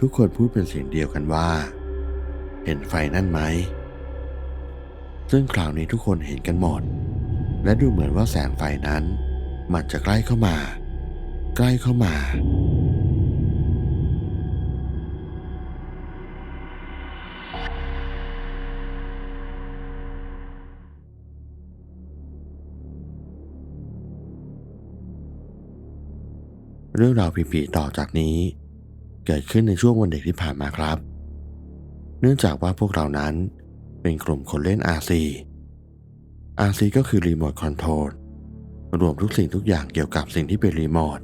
ทุกคนพูดเป็นเสียงเดียวกันว่า เห็นไฟนั่นไหม ซึ่งคราวนี้ทุกคนเห็นกันหมด และดูเหมือนว่าแสงไฟนั้น มันจะใกล้เข้ามา ใกล้เข้ามา เรื่องราวผีๆต่อจากนี้ เกิดขึ้นในช่วงวันเด็กที่ผ่านมาครับ เนื่องจากว่าพวกเรานั้นเป็นกลุ่มคนเล่น RC RC ก็คือรีโมทคอนโทรลรวมทุกสิ่งทุกอย่างเกี่ยวกับสิ่งที่เป็นรีโมท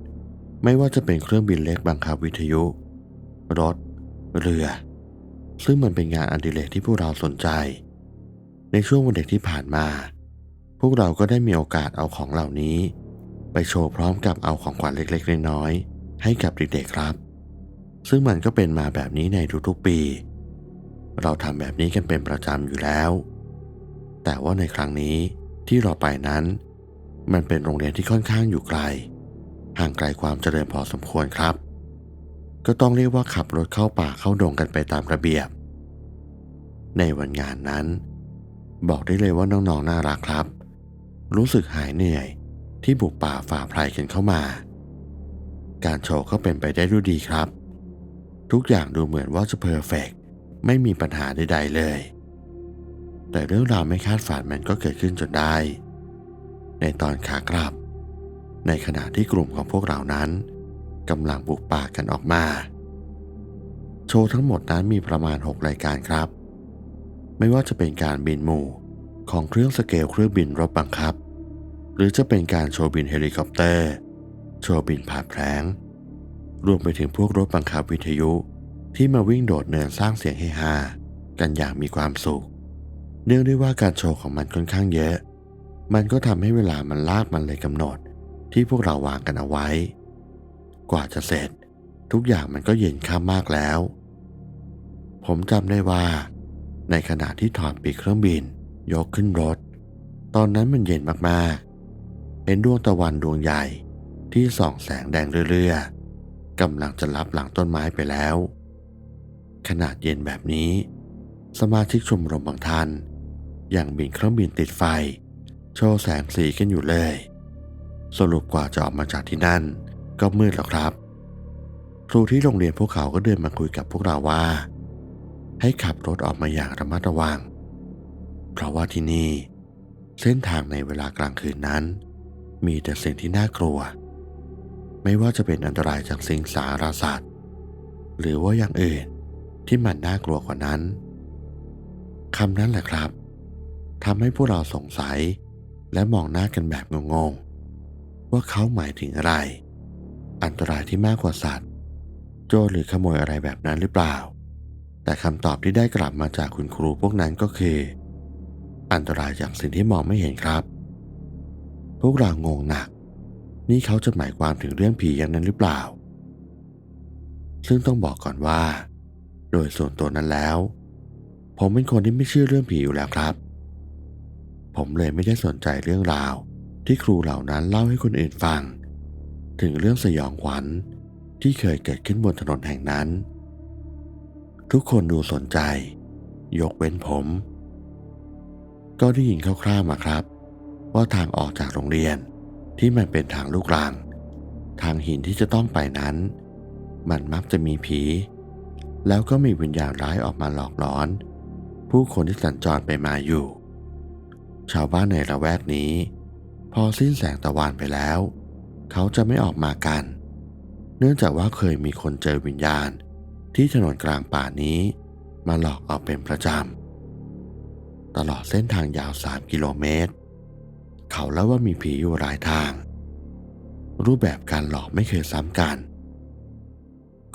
ไม่ว่าจะเป็นเครื่องบินเล็กบังคับวิทยุ รถ เรือ ซึ่งมันเป็นงานอดิเรกที่พวกเราสนใจ ในช่วงวันเด็กที่ผ่านมา พวกเราก็ได้มีโอกาสเอาของเหล่านี้ ไปโชว์พร้อมกับเอาของขวัญเล็กๆน้อยๆให้กับเด็กๆครับ ซึ่งมันก็เป็นมาแบบนี้ในทุกๆปี เราทำแบบนี้กันเป็นประจำอยู่แล้ว แต่ว่าในครั้งนี้ที่เราไปนั้น มันเป็นโรงเรียนที่ค่อนข้างอยู่ไกล ห่างไกลความเจริญพอสมควรครับ ก็ต้องเรียกว่าขับรถเข้าป่าเข้าดงกันไปตามระเบียบ ในวันงานนั้น บอกได้เลยว่าน้องๆน่ารักครับ รู้สึกหายเหนื่อยที่บุกป่าฝ่าไพรกันเข้ามา การโชว์ก็เป็นไปได้ด้วยดีครับ ทุกอย่างดูเหมือนว่าจะเพอร์เฟกไม่มีปัญหาใด ๆ เลย แต่เรื่องราวไม่คาดฝันมันก็เกิดขึ้นจนได้ ในตอนขากลับ ในขณะที่กลุ่มของพวกเรานั้นกำลังบุกป่ากันออกมา โชว์ทั้งหมดนั้นมีประมาณ 6 รายการครับ ไม่ว่าจะเป็นการบินหมู่ของเครื่องสเกลเครื่องบินรบบังคับ หรือจะเป็นการโชว์บินเฮลิคอปเตอร์ โชว์บินผ่าแผลง รวมไปถึงพวกรถบังคับวิทยุ ที่มาวิ่งโดดเนินสร้างเสียงเฮฮากันอย่างมีความสุข เนื่องด้วยว่าการโชว์ของมันค่อนข้างเยอะ มันก็ทำให้เวลามันลากมันเลยกำหนด ที่พวกเราวางกันเอาไว้ กว่าจะเสร็จ ทุกอย่างมันก็เย็นค่ำมากแล้ว ผมจำได้ว่า ในขณะที่ถอดปีกเครื่องบิน ยกขึ้นรถ ตอนนั้นมันเย็นมากๆเป็นดวงตะวันดวงใหญ่ที่ส่องแสงแดงเรื่อยๆ กำลังจะรับหลังต้นไม้ไปแล้ว ขนาดเย็นแบบนี้ สมาชิกชมรมบางท่านยังบินเครื่องบินติดไฟ โชว์แสงสีกันอยู่เลย สรุปกว่าจะออกมาจากที่นั่น ก็มืดแล้วครับ ครูที่โรงเรียนพวกเขาก็เดินมาคุยกับพวกเราว่า ให้ขับรถออกมาอย่างระมัดระวัง เพราะว่าที่นี่ เส้นทางในเวลากลางคืนนั้น มีแต่สิ่งที่น่ากลัว ไม่ว่าจะเป็นอันตรายจากสิงสารสัตว์ หรือว่าอย่างอื่นที่มันน่ากลัวกว่านั้นคำนั้นแหละครับทำให้พวกเราสงสัยและมองหน้ากันแบบงงๆ ว่าเขาหมายถึงอะไร อันตรายที่มากกว่าสัตว์ โจรหรือขโมยอะไรแบบนั้นหรือเปล่า แต่คำตอบที่ได้กลับมาจากคุณครูพวกนั้นก็คือ อันตรายจากสิ่งที่มองไม่เห็นครับ พวกเรางงหนัก นี่เขาจะหมายความถึงเรื่องผีอย่างนั้นหรือเปล่า ซึ่งต้องบอกก่อนว่า โดยส่วนตัวนั้นแล้ว ผมเป็นคนที่ไม่เชื่อเรื่องผีอยู่แล้วครับ ผมเลยไม่ได้สนใจเรื่องราวที่ครูเหล่านั้นเล่าให้คนอื่นฟัง ถึงเรื่องสยองขวัญที่เคยเกิดขึ้นบนถนนแห่งนั้น ทุกคนดูสนใจ ยกเว้นผม ก็ได้ยินคร่าวๆมาครับ ว่าทางออกจากโรงเรียน ที่มันเป็นทางลูกรังทางหินที่จะต้องไปนั้น มันมักจะมีผี แล้วก็มีวิญญาณร้ายออกมาหลอกหลอน ผู้คนที่สัญจรไปมาอยู่ ชาวบ้านในละแวกนี้ พอสิ้นแสงตะวันไปแล้ว เขาจะไม่ออกมากัน เนื่องจากว่าเคยมีคนเจอวิญญาณที่ถนนกลางป่านี้มาหลอกเอาเป็นประจำ ตลอดเส้นทางยาว 3 กิโลเมตร เขาเล่าว่ามีผีอยู่หลายทาง รูปแบบการหลอกไม่เคยซ้ำกัน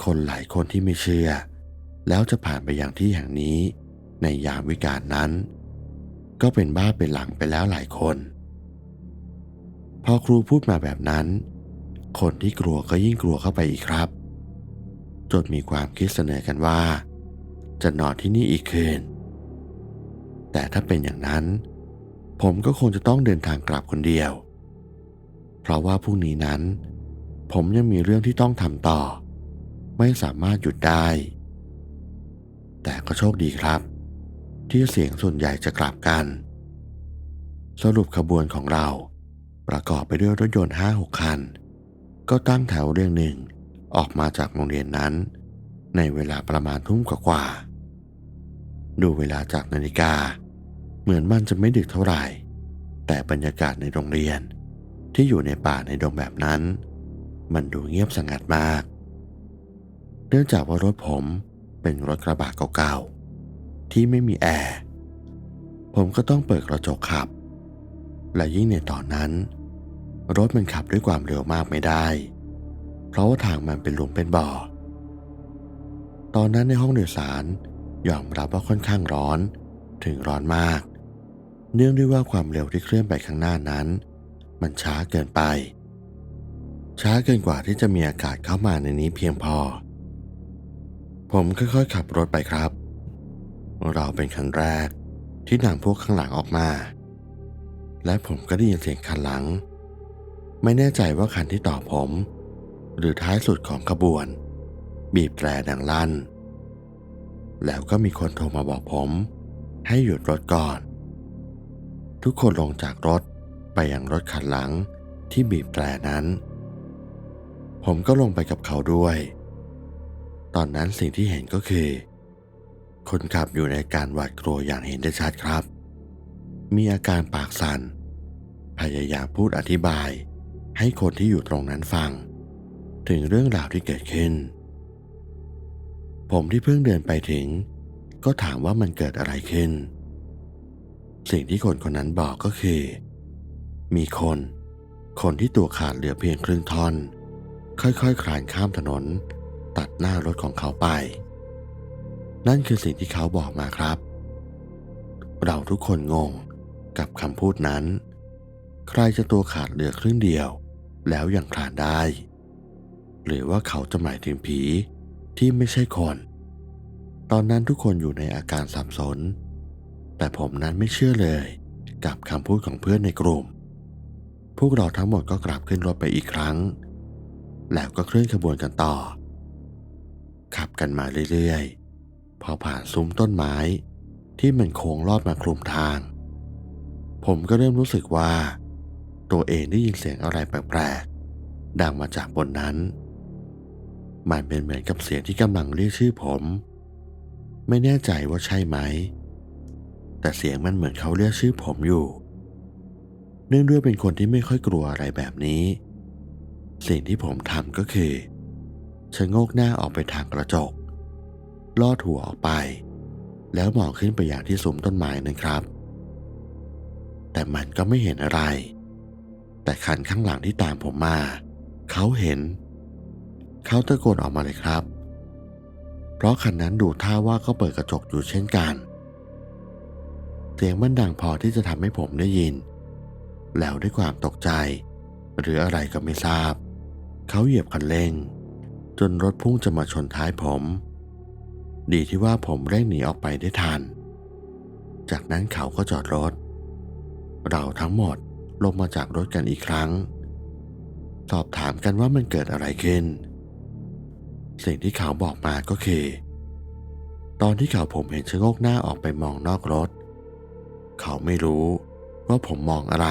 คนหลายคนที่ไม่เชื่อ แล้วจะผ่านไปยังที่แห่งนี้ ในยามวิกาลนั้น ก็เป็นบ้าเป็นหลังไปแล้วหลายคน พอครูพูดมาแบบนั้น คนที่กลัวก็ยิ่งกลัวเข้าไปอีกครับ จนมีความคิดเสนอกันว่า จะนอนที่นี่อีกคืนแต่ถ้าเป็นอย่างนั้น ผมก็คงจะต้องเดินทางกลับคนเดียว เพราะว่าพรุ่งนี้นั้น ผมยังมีเรื่องที่ต้องทำต่อ ไม่สามารถหยุดได้ แต่ก็โชคดีครับ ที่เสียงส่วนใหญ่จะกลับกัน สรุปขบวนของเราประกอบไปด้วยรถยนต์ห้าหกคัน ก็ตั้งแถวเรียงหนึ่งออกมาจากโรงเรียนนั้น ในเวลาประมาณทุ่มกว่าๆดูเวลาจากนาฬิกา เหมือนมันจะไม่ดึกเท่าไหร่ แต่บรรยากาศในโรงเรียน ที่อยู่ในป่าในดงแบบนั้น มันดูเงียบสงัดมาก เนื่องจากว่ารถผมเป็นรถกระบะเก่าๆ ที่ไม่มีแอร์ ผมก็ต้องเปิดกระจกขับ และยิ่งในตอนนั้น รถมันขับด้วยความเร็วมากไม่ได้ เพราะว่าทางมันเป็นหลุมเป็นบ่อ ตอนนั้นในห้องโดยสารยอมรับว่าค่อนข้างร้อนถึงร้อนมาก เนื่องด้วยว่าความเร็วที่เคลื่อนไปข้างหน้านั้น มันช้าเกินไป ช้าเกินกว่าที่จะมีอากาศเข้ามาในนี้เพียงพอ ผมค่อยๆขับรถไปครับ เราเป็นคันแรกที่นำพวกข้างหลังออกมา และผมก็ได้ยินเสียงคันหลัง ไม่แน่ใจว่าคันที่ต่อผม หรือท้ายสุดของขบวน บีบแตรดังลั่น แล้วก็มีคนโทรมาบอกผม ให้หยุดรถก่อน ทุกคนลงจากรถไปยังรถคันหลังที่บีบแตรนั้น ผมก็ลงไปกับเขาด้วย ตอนนั้นสิ่งที่เห็นก็คือ คนขับอยู่ในการหวาดกลัวอย่างเห็นได้ชัดครับ มีอาการปากสัน่น พยายามพูดอธิบาย ให้คนที่อยู่ตรงนั้นฟัง ถึงเรื่องราวที่เกิดขึ้น ผมที่เพิ่งเดินไปถึง ก็ถามว่ามันเกิดอะไรขึ้น สิ่งที่คนคนนั้นบอกก็คือ มีคน คนที่ตัวขาดเหลือเพียงครึ่งท่อน ค่อยๆคคลานข้ามถนน ตัดหน้ารถของเขาไป นั่นคือสิ่งที่เขาบอกมาครับ เราทุกคนงงกับคำพูดนั้น ใครจะตัวขาดเหลือครึ่งเดียว แล้วยังคลานได้ หรือว่าเขาจะหมายถึงผีที่ไม่ใช่คน ตอนนั้นทุกคนอยู่ในอาการสับสน แต่ผมนั้นไม่เชื่อเลย กับคำพูดของเพื่อนในกลุ่ม พวกเราทั้งหมดก็กลับขึ้นรถไปอีกครั้ง แล้วก็เคลื่อนขบวนกันต่อ ขับกันมาเรื่อยๆ พอผ่านซุ้มต้นไม้ ที่มันโค้งลอดมาคลุมทาง ผมก็เริ่มรู้สึกว่า ตัวเองได้ยินเสียงอะไรแปลกๆ ดังมาจากบนนั้น มันเป็นเหมือนกับเสียงที่กำลังเรียกชื่อผม ไม่แน่ใจว่าใช่ไหม แต่เสียงมันเหมือนเขาเรียกชื่อผมอยู่ เนื่องด้วยเป็นคนที่ไม่ค่อยกลัวอะไรแบบนี้ สิ่งที่ผมทำก็คือชะโงกหน้าออกไปทางกระจก ลอดหัวออกไป แล้วมองขึ้นไปอย่างที่ซุ้มต้นไม้นั้นครับ แต่มันก็ไม่เห็นอะไร แต่คันข้างหลังที่ตามผมมา เขาเห็น เขาตะโกนออกมาเลยครับ เพราะคันนั้นดูท่าว่าก็เปิดกระจกอยู่เช่นกันเเสียงมันดังพอที่จะทำให้ผมได้ยิน แล้วด้วยความตกใจ หรืออะไรก็ไม่ทราบ เขาเหยียบคันเร่ง จนรถพุ่งจะมาชนท้ายผม ดีที่ว่าผมเร่งหนีออกไปได้ทัน จากนั้นเขาก็จอดรถ เราทั้งหมดลงมาจากรถกันอีกครั้ง สอบถามกันว่ามันเกิดอะไรขึ้น สิ่งที่เขาบอกมาก็คือตอนที่เขาผมเห็นชะโงกหน้าออกไปมองนอกรถ เขาไม่รู้ว่าผมมองอะไร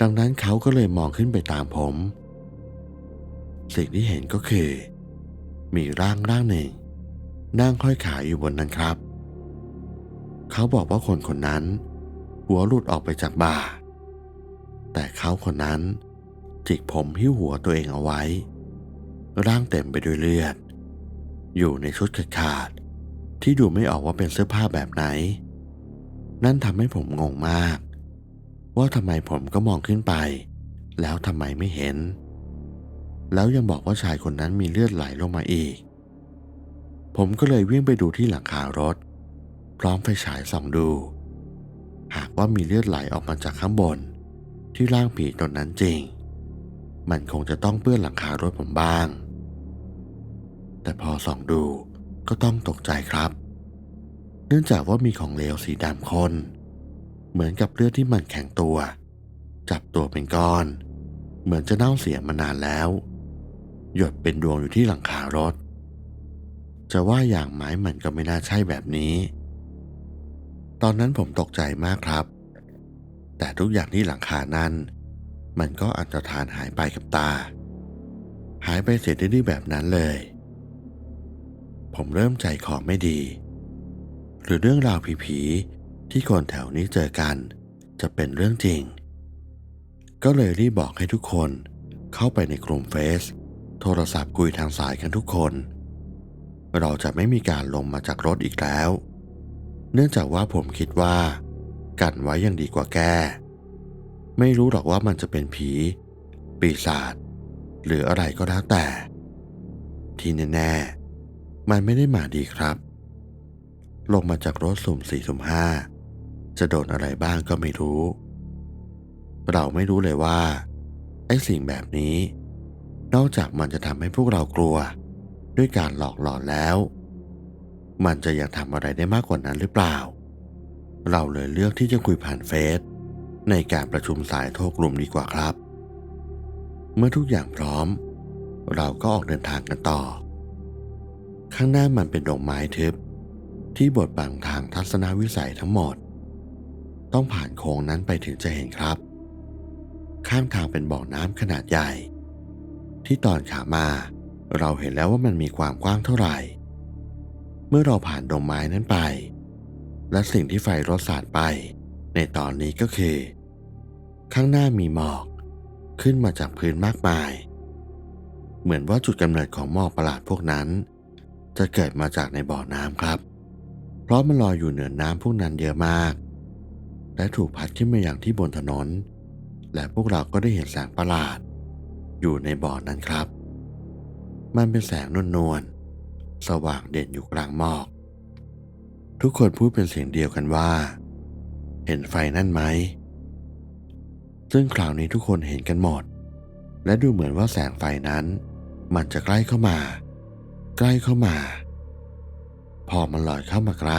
ดังนั้นเขาก็เลยมองขึ้นไปตามผม สิ่งที่เห็นก็คือ มีร่างร่างหนึ่ง นั่งห้อยขาอยู่บนนั้นครับ เขาบอกว่าคนคนนั้น หัวหลุดออกไปจากบ่า แต่เขาคนนั้น จิกผมหิ้วหัวตัวเองเอาไว้ ร่างเต็มไปด้วยเลือด อยู่ในชุดขาดขาดที่ดูไม่ออกว่าเป็นเสื้อผ้าแบบไหน นั่นทำให้ผมงงมาก ว่าทำไมผมก็มองขึ้นไป แล้วทำไมไม่เห็น แล้วยังบอกว่าชายคนนั้นมีเลือดไหลลงมาอีก ผมก็เลยวิ่งไปดูที่หลังคารถ พร้อมไฟฉายส่องดู หากว่ามีเลือดไหลออกมาจากข้างบน ที่ร่างผีตนนั้นจริง มันคงจะต้องเปื้อนหลังคารถผมบ้าง แต่พอส่องดูก็ต้องตกใจครับ เนื่องจากว่ามีของเหลวสีดำข้นเหมือนกับเลือดที่มันแข็งตัว จับตัวเป็นก้อน เหมือนจะเน่าเสียมานานแล้ว หยดเป็นดวงอยู่ที่หลังคารถ จะว่าอย่างไม้มันก็ไม่น่าใช่แบบนี้ ตอนนั้นผมตกใจมากครับ แต่ทุกอย่างที่หลังคานั้น มันก็อันตรธานหายไปกับตา หายไปเสียดื้อๆแบบนั้นเลย ผมเริ่มใจคอไม่ดี หรือเรื่องราวผีๆที่คนแถวนี้เจอกัน จะเป็นเรื่องจริง ก็เลยรีบบอกให้ทุกคนเข้าไปในกลุ่มเฟซโทรศัพท์คุยทางสายกันทุกคน เราจะไม่มีการลงมาจากรถอีกแล้ว เนื่องจากว่าผมคิดว่า กันไว้ยังดีกว่าแก้ ไม่รู้หรอกว่ามันจะเป็นผี ปีศาจหรืออะไรก็แล้วแต่ ที่แน่ๆมันไม่ได้มาดีครับ ลงมาจากรถสุ่มสี่สุ่มห้าจะโดนอะไรบ้างก็ไม่รู้ เราไม่รู้เลยว่า ไอ้สิ่งแบบนี้ นอกจากมันจะทำให้พวกเรากลัว ด้วยการหลอกหลอนแล้ว มันจะยังทำอะไรได้มากกว่านั้นหรือเปล่า เราเลยเลือกที่จะคุยผ่านเฟซในการประชุมสายโทรกลุ่มดีกว่าครับ เมื่อทุกอย่างพร้อม เราก็ออกเดินทางกันต่อ ข้างหน้ามันเป็นดงไม้ทึบ ที่บดบังทางทัศนวิสัยทั้งหมด ต้องผ่านโค้งนั้นไปถึงจะเห็นครับ ข้างทางเป็นบ่อน้ำขนาดใหญ่ ที่ตอนขามา เราเห็นแล้วว่ามันมีความกว้างเท่าไหร่ เมื่อเราผ่านดงไม้นั้นไป และสิ่งที่ไฟรถสาดไป ในตอนนี้ก็คือ ข้างหน้ามีหมอกขึ้นมาจากพื้นมากมาย เหมือนว่าจุดกำเนิดของหมอกประหลาดพวกนั้น จะเกิดมาจากในบ่อน้ำครับ เพราะมันลอยอยู่เหนือน้ำพวกนั้นเยอะมาก และถูกพัดขึ้นมาอย่างที่บนถนน และพวกเราก็ได้เห็นแสงประหลาด อยู่ในบ่อนั้นครับ มันเป็นแสงนวลๆสว่างเด่นอยู่กลางหมอก ทุกคนพูดเป็นเสียงเดียวกันว่า เห็นไฟนั่นไหม ซึ่งคราวนี้ทุกคนเห็นกันหมด และดูเหมือนว่าแสงไฟนั้น มันจะใกล้เข้ามา ใกล้เข้ามา พอมันลอยเข้ามาใกล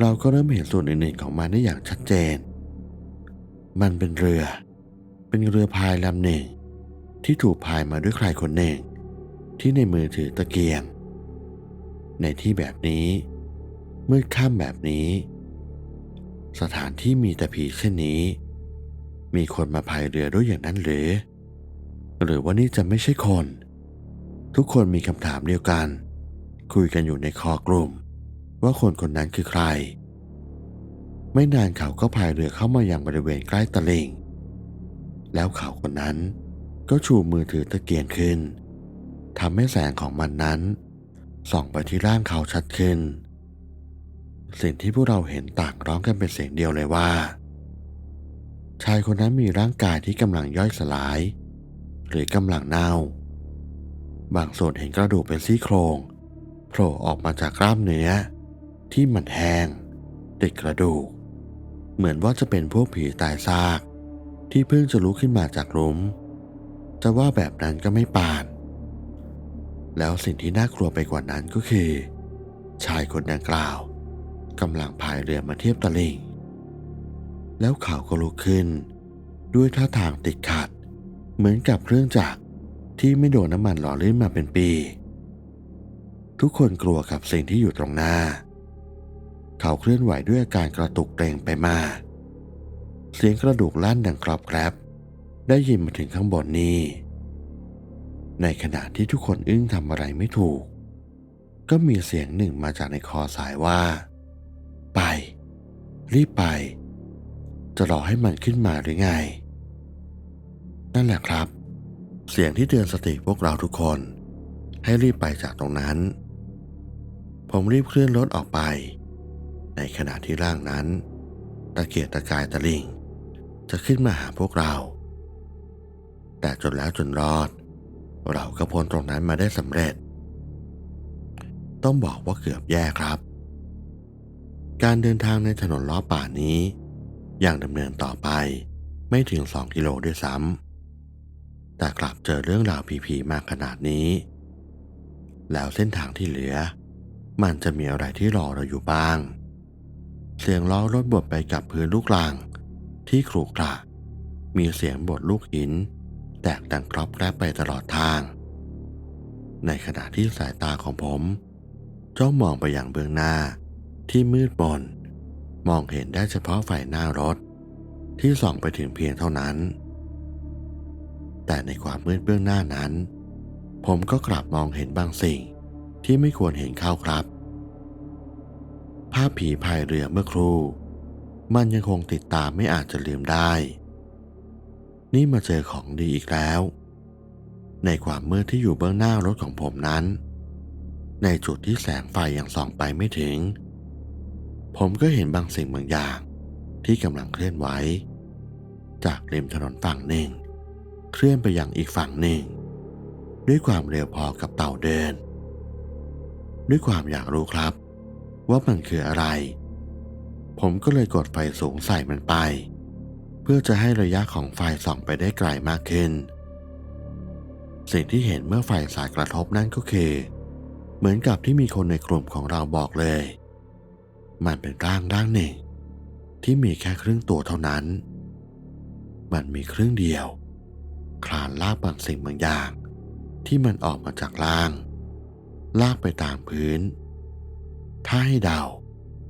เราก็เริ่มเห็นส่วนอื่นๆของมันได้อย่างชัดเจน มันเป็นเรือ เป็นเรือพายลำหนึ่ง ที่ถูกพายมาด้วยใครคนหนึ่ง ที่ในมือถือตะเกียง ในที่แบบนี้มืดค่ำแบบนี้ สถานที่มีแต่ผีเช่นนี้ มีคนมาพายเรือด้วยอย่างนั้นหรือ หรือว่านี่จะไม่ใช่คน ทุกคนมีคำถามเดียวกัน คุยกันอยู่ในคอกลุ่ม ว่าคนคนนั้นคือใคร ไม่นานเขาก็พายเรือเข้ามายังบริเวณใกล้ตลิ่งแล้วเขาคนนั้นก็ชูมือถือตะเกียงขึ้นทำให้แสงของมันนั้น ส่องไปที่ร่างเขาชัดขึ้น สิ่งที่พวกเราเห็นต่างร้องกันเป็นเสียงเดียวเลยว่า ชายคนนั้นมีร่างกายที่กำลังย่อยสลาย หรือกำลังเน่า บางส่วนเห็นกระดูกเป็นซี่โครง โผล่ออกมาจากกล้ามเนื้อ ที่มันแห้งติดกระดูก เหมือนว่าจะเป็นพวกผีตายซาก ที่เพิ่งจะลุกขึ้นมาจากหลุม จะว่าแบบนั้นก็ไม่ปาน แล้วสิ่งที่น่ากลัวไปกว่านั้นก็คือ ชายคนดังกล่าวกำลังพายเรือมาเทียบตะลิ่ง แล้วเขาก็ลุกขึ้น ด้วยท่าทางติดขัด เหมือนกับเครื่องจักรที่ไม่โดนน้ำมันหล่อลื่นมาเป็นปี ทุกคนกลัวกับสิ่งที่อยู่ตรงหน้า เขาเคลื่อนไหวด้วยอาการกระตุกเกรงไปมาเสียงกระดูกลั่นดังกรอบแกรบได้ยินมาถึงข้างบนนี้ ในขณะที่ทุกคนอึ้งทำอะไรไม่ถูก ก็มีเสียงหนึ่งมาจากในคอสายว่า ไป รีบไป จะรอให้มันขึ้นมาหรือไง นั่นแหละครับ เสียงที่เตือนสติพวกเราทุกคน ให้รีบไปจากตรงนั้น ผมรีบเคลื่อนรถออกไป ในขณะที่ร่างนั้น ตะเกียกตะกายตะลิงจะขึ้นมาหาพวกเรา แต่จนแล้วจนรอด เราก็พ้นตรงนั้นมาได้สำเร็จ ต้องบอกว่าเกือบแย่ครับ การเดินทางในถนนล้อป่านี้ยังดำเนินต่อไปไม่ถึง2กิโลด้วยซ้ำแต่กลับเจอเรื่องราวผีๆมากขนาดนี้ แล้วเส้นทางที่เหลือ มันจะมีอะไรที่รอเราอยู่บ้าง เสียงล้อรถบดไปกับพื้นลูกลังที่ขรุขระมีเสียงบดลูกหิน แตกดังกรอบแกรบไปตลอดทาง ในขณะที่สายตาของผม จ้องมองไปอย่างเบื้องหน้าที่มืดมนมองเห็นได้เฉพาะไฟหน้ารถ ที่ส่องไปถึงเพียงเท่านั้น แต่ในความมืดเบื้องหน้านั้น ผมก็กลับมองเห็นบางสิ่ง ที่ไม่ควรเห็นเข้าครับ ภาพผีพายเรือเมื่อครู่ มันยังคงติดตามไม่อาจจะลืมได้ นี่มาเจอของดีอีกแล้ว ในความมืดที่อยู่เบื้องหน้ารถของผมนั้น ในจุดที่แสงไฟยังส่องไปไม่ถึง ผมก็เห็นบางสิ่งบางอย่างที่กำลังเคลื่อนไหวจากริมถนนฝั่งหนึ่ง เคลื่อนไปยังอีกฝั่งหนึ่ง ด้วยความเร็วพอกับเต่าเดิน ด้วยความอยากรู้ครับ ว่ามันคืออะไร ผมก็เลยกดไฟสูงใส่มันไป เพื่อจะให้ระยะของไฟส่องไปได้ไกลมากขึ้น สิ่งที่เห็นเมื่อไฟสายกระทบนั่นก็คือ เหมือนกับที่มีคนในกลุ่มของเราบอกเลย มันเป็นร่างร่างหนึ่ง ที่มีแค่ครึ่งตัวเท่านั้น มันมีครึ่งเดียว คลานลากบางสิ่งบางอย่าง ที่มันออกมาจากล่าง ลากไปตามพื้น ถ้าให้เดา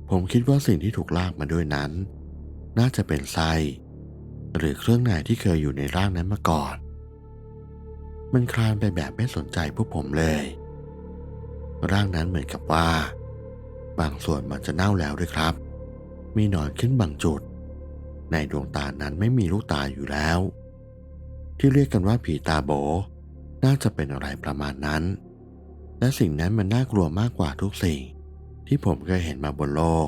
ผมคิดว่าสิ่งที่ถูกลากมาด้วยนั้น น่าจะเป็นไส้หรือเครื่องในที่เคยอยู่ในร่างนั้นมาก่อน มันคลานไปแบบไม่สนใจพวกผมเลย ร่างนั้นเหมือนกับว่า บางส่วนมันจะเน่าแล้วด้วยครับ มีหนอนขึ้นบางจุด ในดวงตานั้นไม่มีลูกตาอยู่แล้ว ที่เรียกกันว่าผีตาโบ น่าจะเป็นอะไรประมาณนั้น และสิ่งนั้นมันน่ากลัวมากกว่าทุกสิ่ง ที่ผมเคยเห็นมาบนโลก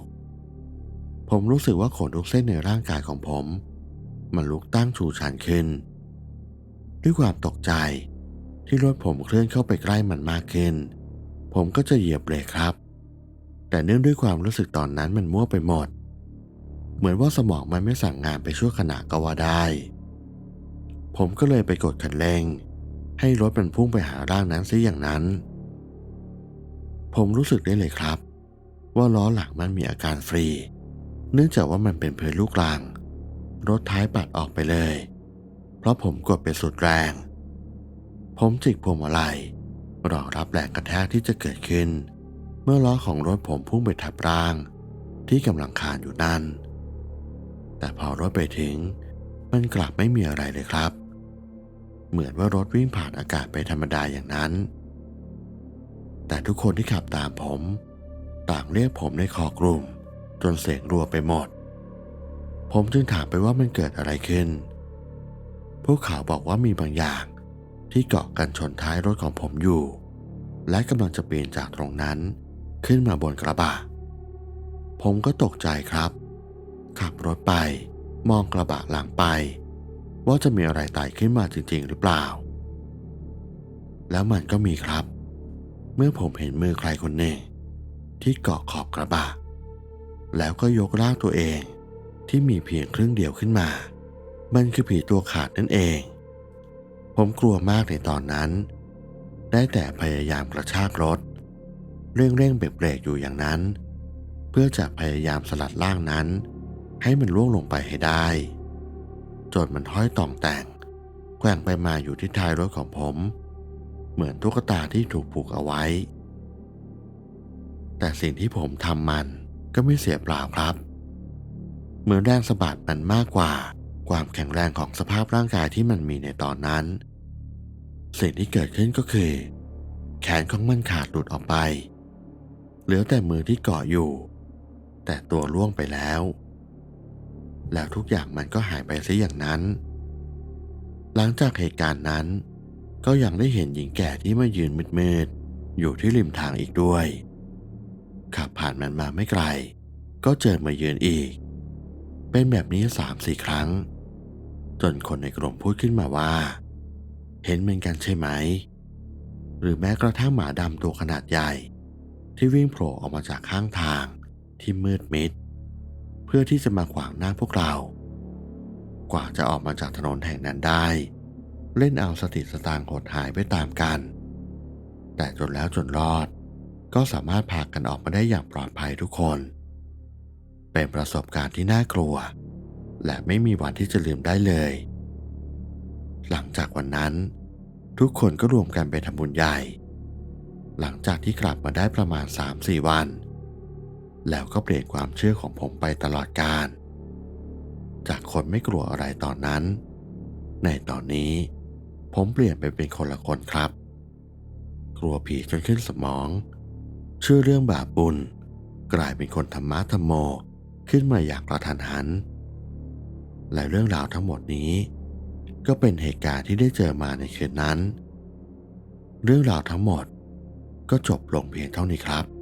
ผมรู้สึกว่าขนทุกเส้นในร่างกายของผม มันลุกตั้งชูชันขึ้น ด้วยความตกใจที่รถผมเคลื่อนเข้าไปใกล้มันมากขึ้น ผมก็จะเหยียบเบรกครับ แต่เนื่องด้วยความรู้สึกตอนนั้นมันมั่วไปหมด เหมือนว่าสมองมันไม่สั่งงานไปชั่วขณะก็ว่าได้ ผมก็เลยไปกดคันเร่ง ให้รถมันพุ่งไปหาร่างนั้นซิอย่างนั้น ผมรู้สึกได้เลยครับ ว่าล้อหลังมันมีอาการฟรี เนื่องจากว่ามันเป็นเพื้นลูกรังรถท้ายปัดออกไปเลย เพราะผมกดไปสุดแรง ผมจิกพวงมาลัยรองรับแรงกระแทกที่จะเกิดขึ้น เมื่อล้อของรถผมพุ่งไปทับร่าง ที่กำลังคานอยู่นั่น แต่พอรถไปถึง มันกลับไม่มีอะไรเลยครับ เหมือนว่ารถวิ่งผ่านอากาศไปธรรมดาอย่างนั้น แต่ทุกคนที่ขับตามผม ต่างเรียกผมในคอกลุ่ม จนเสียงรัวไปหมด ผมจึงถามไปว่ามันเกิดอะไรขึ้น พวกเขาบอกว่ามีบางอย่างที่เกาะกันชนท้ายรถของผมอยู่ และกำลังจะปีนจากตรงนั้นขึ้นมาบนกระบะ ผมก็ตกใจครับ ขับรถไปมองกระบะหลังไป ว่าจะมีอะไรไต่ขึ้นมาจริง ๆ หรือเปล่า แล้วมันก็มีครับ เมื่อผมเห็นมือใครคนหนึ่งที่เกาะขอบกระบะ แล้วก็ยกร่างตัวเองที่มีเพียงครึ่งเดียวขึ้นมา มันคือผีตัวขาดนั่นเอง ผมกลัวมากในตอนนั้น ได้แต่พยายามกระชากรถ เร่งเร่งเบรกเบรกอยู่อย่างนั้น เพื่อจะพยายามสลัดร่างนั้น ให้มันล่วงลงไปให้ได้จนมันห้อยต่องแต่งแกว่งไปมาอยู่ที่ท้ายรถของผม เหมือนตุ๊กตาที่ถูกผูกเอาไว้ แต่สิ่งที่ผมทำมันก็ไม่เสียเปล่าครับ เหมือนแรงสะบัดมันมากกว่าความแข็งแรงของสภาพร่างกายที่มันมีในตอนนั้น สิ่งที่เกิดขึ้นก็คือ แขนของมันขาดหลุดออกไป เหลือแต่มือที่เกาะอยู่ แต่ตัวล่วงไปแล้ว แล้วทุกอย่างมันก็หายไปซะอย่างนั้น หลังจากเหตุการณ์นั้น ก็ยังได้เห็นหญิงแก่ที่มายืนมืดๆอยู่ที่ริมทางอีกด้วย ขับผ่านมันมาไม่ไกล ก็เจอมายืนอีก เป็นแบบนี้สามสี่ครั้ง จนคนในกลุ่มพูดขึ้นมาว่า เห็นเหมือนกันใช่ไหม หรือแม้กระทั่งหมาดำตัวขนาดใหญ่ ที่วิ่งโผล่ออกมาจากข้างทางที่มืดมิด เพื่อที่จะมาขวางหน้าพวกเรา กว่าจะออกมาจากถนนแห่งนั้นได้ เล่นเอาสติสตางค์หดหายไปตามกัน แต่จนแล้วจนรอด ก็สามารถพากันออกมาได้อย่างปลอดภัยทุกคน เป็นประสบการณ์ที่น่ากลัว และไม่มีวันที่จะลืมได้เลย หลังจากวันนั้น ทุกคนก็รวมกันไปทำบุญใหญ่ หลังจากที่กลับมาได้ประมาณ 3-4 วัน แล้วก็เปลี่ยนความเชื่อของผมไปตลอดกาลจากคนไม่กลัวอะไรตอนนั้น ในตอนนี้ ผมเปลี่ยนไปเป็นคนละคนครับ กลัวผีจนขึ้นสมอง เชื่อเรื่องบาปบุญ กลายเป็นคนธรรมะธรรมโมขึ้นมาอย่างกระทันหัน และเรื่องราวทั้งหมดนี้ ก็เป็นเหตุการณ์ที่ได้เจอมาในคืนนั้น เรื่องราวทั้งหมดก็จบลงเพียงเท่านี้ครับ